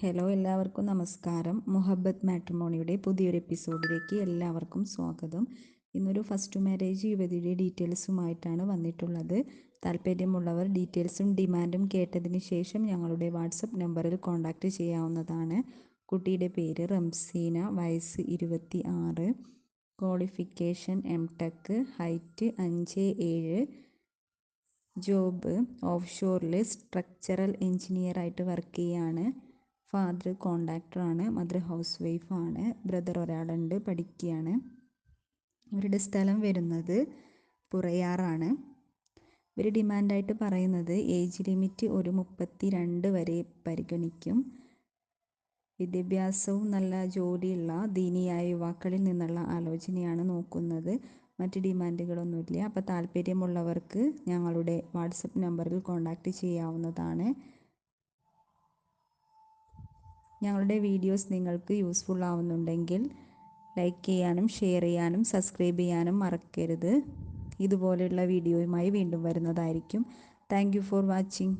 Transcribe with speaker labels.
Speaker 1: Hello എല്ലാവർക്കും നമസ്കാരം. മുഹബത്ത് മാട്രിമോണിയുടെ പുതിയൊരു എപ്പിസോഡിലേക്ക് എല്ലാവർക്കും സ്വാഗതം. ഇന്നൊരു ഫസ്റ്റ് മാരേജ് യുവതിയുടെ ഡീറ്റെയിൽസുമായിട്ടാണ് വന്നിട്ടുള്ളത്. താല്പര്യമുള്ളവർ ഡീറ്റെയിൽസും ഡിമാൻഡും കേട്ടതിന് ശേഷം ഞങ്ങളുടെ വാട്സപ്പ് നമ്പറിൽ കോൺടാക്റ്റ് ചെയ്യാവുന്നതാണ്. കുട്ടിയുടെ പേര് റംസീന വയസ്സ് ഇരുപത്തി ആറ് ക്വാളിഫിക്കേഷൻ എം ടെക് ഹൈറ്റ് അഞ്ച് ഏഴ്. ജോബ് ഓഫ് ഷോറിൽ സ്ട്രക്ചറൽ എഞ്ചിനീയറായിട്ട് വർക്ക് ചെയ്യാണ്. ഫാദർ കോണ്ടാക്ടറാണ് മദർ ഹൗസ് വൈഫാണ് ബ്രദർ ഒരാളുണ്ട് പഠിക്കുകയാണ്. ഇവരുടെ സ്ഥലം വരുന്നത് പുറയാറാണ്. ഇവർ ഡിമാൻഡായിട്ട് പറയുന്നത് ഏജ് ലിമിറ്റ് ഒരു മുപ്പത്തി രണ്ട് വരെ പരിഗണിക്കും. വിദ്യാഭ്യാസവും നല്ല ജോലിയുള്ള ദീനിയായ യുവാക്കളിൽ നിന്നുള്ള ആലോചനയാണ് നോക്കുന്നത്. മറ്റ് ഡിമാൻഡുകളൊന്നുമില്ല അപ്പോൾ താല്പര്യമുള്ളവർക്ക് ഞങ്ങളുടെ വാട്സപ്പ് നമ്പറിൽ കോൺടാക്റ്റ് ചെയ്യാവുന്നതാണ്. ഞങ്ങളുടെ വീഡിയോസ് നിങ്ങൾക്ക് യൂസ്ഫുൾ ആവുന്നുണ്ടെങ്കിൽ ലൈക്ക് ചെയ്യാനും ഷെയർ ചെയ്യാനും സബ്സ്ക്രൈബ് ചെയ്യാനും മറക്കരുത്. ഇതുപോലെയുള്ള വീഡിയോയുമായി വീണ്ടും വരുന്നതായിരിക്കും. Thank for watching